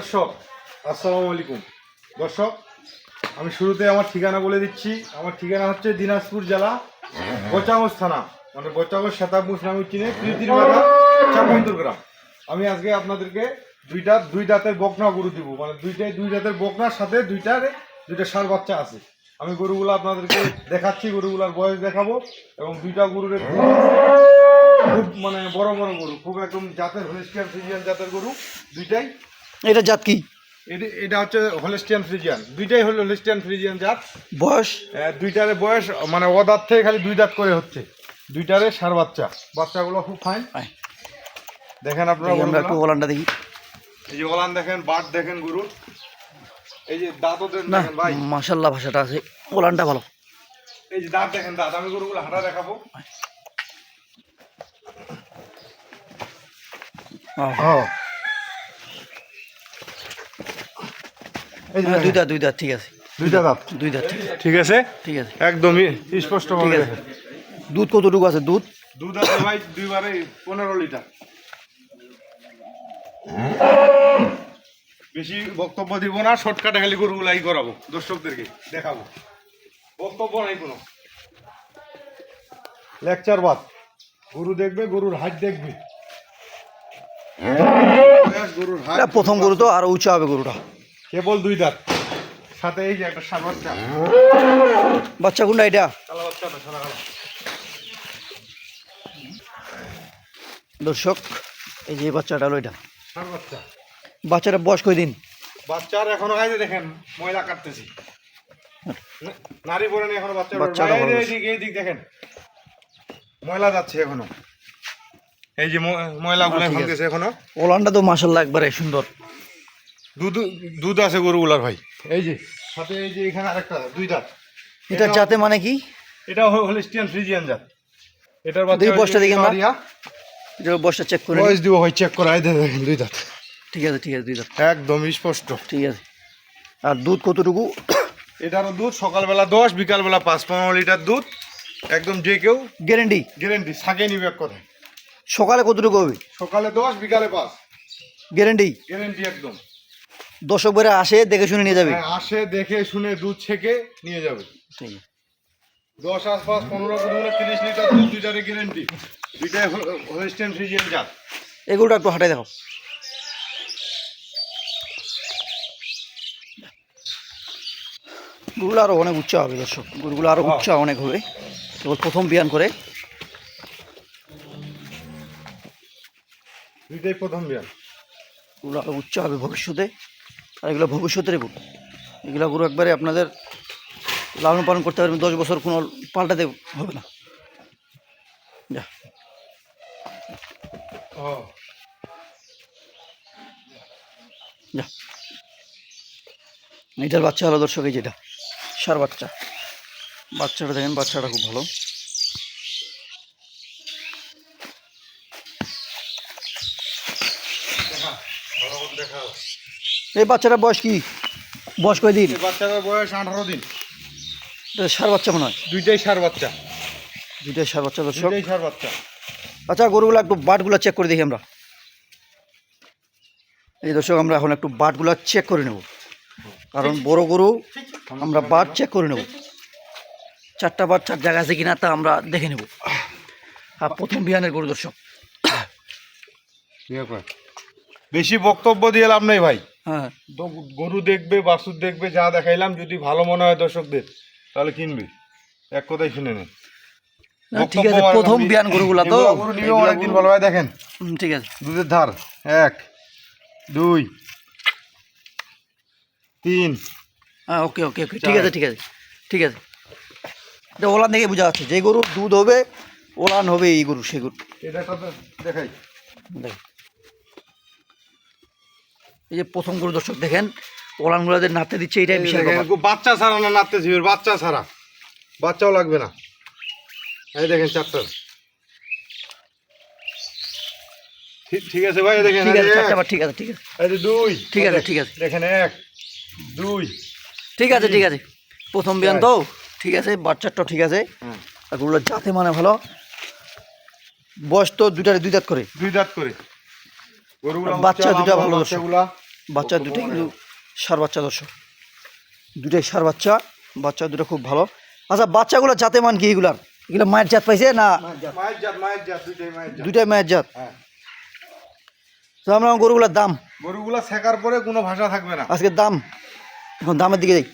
দর্শক, আসসালামু আলাইকুম। দর্শক, আমি শুরুতে আমার ঠিকানা বলে দিচ্ছি। আমার ঠিকানা হচ্ছে দিনাজপুর জেলা বচাগঞ্জ থানা মানে বচাগঞ্জ শতাবুস নামে চিনে প্রীতির বাজার গ্রাম। আমি আজকে আপনাদেরকে দুইটা, দুই দাঁতের বকনা গরু দিব। মানে দুইটাই, দুই দাঁতের বকনার সাথে দুইটার দুইটা সার বাচ্চা আছে। আমি গরুগুলো আপনাদেরকে দেখাচ্ছি, গরুগুলার বয়স দেখাবো এবং দুইটা গরুর খুব মানে বড় বড় গরু, খুব একদম জাতের, হলিস্টিয়ান ফ্রিজিয়ান জাতের গরু, দুইটাই এটা জাত কি? এটি- এটা হচ্ছে হলিস্টিয়ান ফ্রিজিয়ান। দুইটাই হলো হলিস্টিয়ান ফ্রিজিয়ান জাত। বয়স? দুইটারে বয়স মানে ও দাঁত থেকে খালি দুই দাঁত করে হচ্ছে। দুইটারে সার বাচ্চা। বাচ্চাগুলো খুব ফাইন দেখেন আপনারা আমরা একটু ওলানটা দেখি। এই যে ওলান দেখেন বাট দেখেন গুরু। এই যে দাঁতও দেখেন ভাই। মাসাল্লাহ ভাষাটা আছে। ওলানটা ভালো। এই যে দাঁত দেখেন দাঁত। আমি গরুগুলো হাঁটা দেখাবো। হ্যাঁ, হ্যাঁ, দেখেন, দুইটা দুইটা ঠিক আছে। দুইটা দাঁত। দুইটা ঠিক আছে। ঠিক আছে? ঠিক আছে। একদমই স্পষ্ট ঠিক আছে। দুধ কতটুকু আছে? দুধ? দুধ আছে ভাই দুইবারে পনেরো লিটার। বেশি বক্তব্য দিব না শর্টকাটে খালি গরুগুলাই করাবো দর্শকদেরকে দেখাবো। বক্তব্য নাই কোনো। লেকচার বাদ। গরু দেখবে গরুর হাইট দেখবে। গরুর হাইট প্রথম গরু তো আরও উঁচা হবে গরুটা। কেবল দুই দাঁত। সাথে এই যে একটা সার বাচ্চা। বাচ্চা কোনটা এটা? কালা বাচ্চা না সাদা কালা। দর্শক এই যে বাচ্চাটা হলো এটা। সার বাচ্চা। বাচ্চাটা বয়স কই দিন বাচ্চার এখনও আগে দেখেন ময়লা কাটতেছি। নারী পরে নি এখনও বাচ্চা বাচ্চাটা। এইদিক এইদিক দেখেন। ময়লা যাচ্ছে এখনও। এই যে ময়লা গুলো। ভাঙতেছে এখনও ওলানটা তো মাসাল্লাহ একবারে সুন্দর। দুধ দুধ আছে গরুগুলার ভাই। এই যে। সাথে এই যে এখানে আরেকটা দুই দাঁত। এটা জাতে মানে কি? এটা হলিস্টিয়ান ফ্রিজিয়ান জাত। এটার দেখি বাচ্চা বয়সটা দেখি আমরা। এটা বয়সটা চেক করে বয়স দিব ভাই চেক করা এই দেখেন দুই দাঁত। ঠিক আছে ঠিক আছে দুই দাঁত। একদম স্পষ্ট। ঠিক আছে। আর দুধ কতটুকু? এটারও দুধ সকালবেলা দশ বিকালবেলা পাঁচ পনেরো লিটার দুধ। একদম যে কেউ গ্যারেন্টি গ্যারেন্টি সাকে নিবে এক কথায়। সকালে কতটুকু হবে? সকালে দশ বিকালে পাঁচ। গ্যারেন্টি গ্যারেন্টি একদম। দর্শক বেড়ে আসে দেখে শুনে নিয়ে যাবে। হ্যাঁ, আসে দেখে শুনে দুধ ছেঁকে নিয়ে যাবে। দশ আশপাশ পনেরো পনেরো তিরিশ লিটার দুধ দুইটারে গ্যারেন্টি দুইটাই হোস্টেন ফ্রিজিয়ান জাত এগুলোটা একটু হাঁটাই দেখো। গরুগুলো আরও অনেক উচ্চা হবে দর্শক। গরুগুলো আরও। উচ্চা অনেক হবে। কেবল প্রথম বিয়ান করে। দুইটাই প্রথম বিয়ান। গরুগুলো আরও উচ্চা হবে ভবিষ্যতে। আর এগুলো ভবিষ্যতের গরু এগুলো গরু একবারে আপনাদের লালন পালন করতে পারবেন, দশ বছর কোনো পাল্টাতে হবে না। যা। যা। এটার বাচ্চা হলো দর্শক, এই যেটা সার বাচ্চা। বাচ্চাটা দেখেন, বাচ্চাটা খুব ভালো। দেখা এই বাচ্চাটার বয়স কি? বয়স কয় দিন? এই বাচ্চাটার বয়স আঠারো দিন। সার বাচ্চা মনে হয়? দুইটাই সার বাচ্চা। দুইটাই সার বাচ্চা দর্শক। দুইটাই সার বাচ্চা। আচ্ছা গরুগুলো একটু বাটগুলো চেক করে দেখি আমরা। এই দর্শক আমরা এখন একটু বাটগুলো চেক করে নেব। কারণ বড় গরু আমরা বাট চেক করে নেব। চারটা বাট চার জায়গা আছে কিনা তা আমরা দেখে নেব। আর প্রথম বিহানের গরু দর্শক। বেশি বক্তব্য দিয়ে লাভ নেই ভাই। হ্যাঁ। গরু দেখবে বাছুর দেখবে যা দেখাইলাম যদি ভালো মনে হয় দর্শকদের তাহলে কিনবে। এক কথাই শুনে নেন ঠিক আছে প্রথম বিয়ান গরুগুলা তো। গরু নিবে এগুলা অনেকদিন ভালো ভাই দেখেন। হুম, ঠিক আছে। দুধের ধার এক দুই তিন। হ্যাঁ ওকে ওকে ওকে ঠিক আছে ঠিক আছে ঠিক আছে। এটা ওলান দেখে বোঝা যাচ্ছে যে গরুর দুধ হবে ওলান হবে এই গরু সে গরু। এটা দেখাই। দেখ। এই যে প্রথম গরু দর্শক দেখেন ওলানগুলোদের নাড়তে দিচ্ছে এটাই বিশাল বাচ্চা ছাড়া না নাড়তে ঝিবের বাচ্চা ছাড়া। বাচ্চাও লাগবে না। এই দেখেন ঠিক- ঠিক আছে ভাই দেখেন ঠিক আছে চারটা ঠিক আছে ঠিক আছে। এই দুই। ঠিক আছে, ঠিক আছে। দেখেন এক দুই। ঠিক আছে ঠিক আছে। প্রথম বিয়ান তো ঠিক আছে বাচ্চাটাও ঠিক আছে। আর গরুগুলো যাতে মানে ভালো বয়স তো দুটারে দুই দাঁত করে। দুই দাঁত করে। বাচ্চা দুটা ভালো দর্শক। বাচ্চা দুটোই কিন্তু সার বাচ্চা দর্শক। দুটাই সার বাচ্চা। বাচ্চা দুটো খুব ভালো। আচ্ছা বাচ্চাগুলো জাতে মান কি এগুলার? এগুলো মায়ের জাত পাইছে না দুটাই মায়ের জাত হ্যাঁ। তো আমরা গরুগুলোর দাম? গরুগুলা শেখার পরে কোনো ভাষা থাকবে না। আজকে দাম? এখন দামের দিকে যাই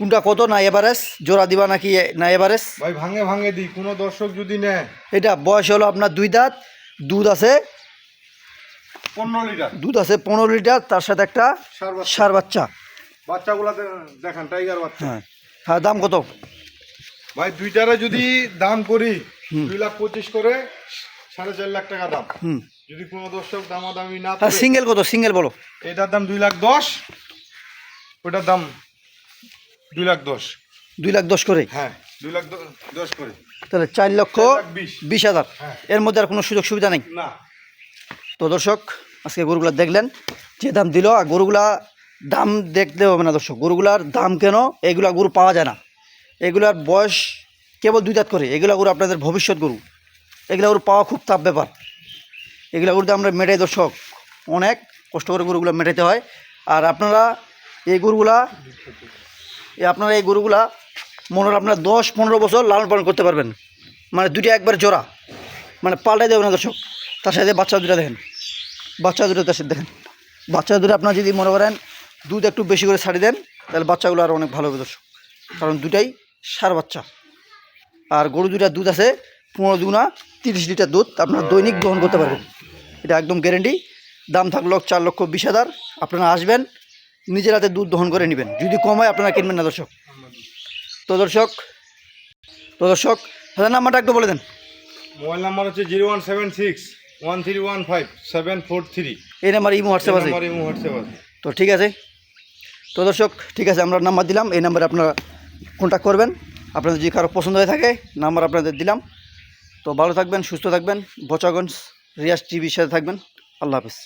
কোনটা কত? না এভারেজ? জোড়া দিবা নাকি না এভারেজ? ভাই ভাঙে ভাঙে দিই। কোনো দর্শক যদি নেয়। এটা বয়স হলো আপনার দুই দাঁত। দুধ আছে। পনেরো লিটার। দুধ আছে পনেরো লিটার তার সাথে একটা সার বাচ্চা। সার বাচ্চা। বাচ্চাগুলা দেখান টাইগার বাচ্চা। হ্যাঁ। হ্যাঁ দাম কত? ভাই দুইটারে যদি দাম করি দুই লাখ পঁচিশ করে সাড়ে চার লাখ টাকা দাম। হুম। যদি কোনো দর্শক দামাদামি না হ্যাঁ সিঙ্গেল কত? সিঙ্গেল বলো। এটার দাম দুই লাখ দশ ওটার দাম দুই লাখ দশ। দুই লাখ দশ করে? হ্যাঁ দুই লাখ দশ করে। তাহলে চার লক্ষ বিশ। বিশ হাজার। হ্যাঁ। এর মধ্যে আর কোনো সুযোগ সুবিধা নেই? না। তো দর্শক আজকে গরুগুলা দেখলেন, যে দাম দিল, আর গরুগুলা দাম দেখতে হবে না দর্শক, গরুগুলার দাম কেন, এগুলা গরু পাওয়া যায় না। এগুলার বয়স কেবল দুই দাঁত করে, এগুলা গরু আপনাদের ভবিষ্যৎ গরু। এগুলা গরু পাওয়া খুব তাপ ব্যাপার। এগুলা গরুতে আমরা মেটাই দর্শক, অনেক কষ্ট করে গরুগুলো মেটাতে হয়। আর আপনারা এই গরুগুলা আপনারা এই গরুগুলা মনে আপনারা দশ পনেরো বছর লালন পালন করতে পারবেন। মানে দুইটা একবার জোড়া। মানে পাল্টাই দেবে না দর্শক। তার সাথে বাচ্চা দুটা দেখেন। বাচ্চা দুটো সাথে দেখেন। বাচ্চা দুটো আপনার যদি মনে করেন দুধ একটু বেশি করে ছাড়ি দেন, তাহলে বাচ্চাগুলো আরও অনেক ভালো হবে দর্শক। কারণ দুটাই সার বাচ্চা। আর গরু দুটার দুধ আছে, পনেরো দুগুনা তিরিশ লিটার দুধ, আপনার দৈনিক গ্রহণ করতে পারবেন। এটা একদম গ্যারেন্টি দাম থাকল চার লক্ষ বিশ হাজার। আপনারা আসবেন, নিজের হাতে দুধ দহন করে নেবেন। যদি কম হয়, আপনারা কিনবেন না দর্শক। তো দর্শক তো দর্শক, তাদের নাম্বারটা একটু বলে দেন। মোবাইল নাম্বার হচ্ছে zero one seven six. One three one five seven four three এই নাম্বার ইমো হোয়াটসঅ্যাপ আছে? হোয়াটসঅ্যাপ আছে। তো ঠিক আছে। তো দর্শক ঠিক আছে আমরা নাম্বার দিলাম। এই নাম্বারে আপনারা কন্ট্যাক্ট করবেন। আপনাদের যদি কারও পছন্দ হয়ে থাকে নাম্বার আপনাদের দিলাম। তো ভালো থাকবেন সুস্থ থাকবেন। বচাগঞ্জ রিয়াজ টিভির সাথে থাকবেন। আল্লাহ হাফিজ।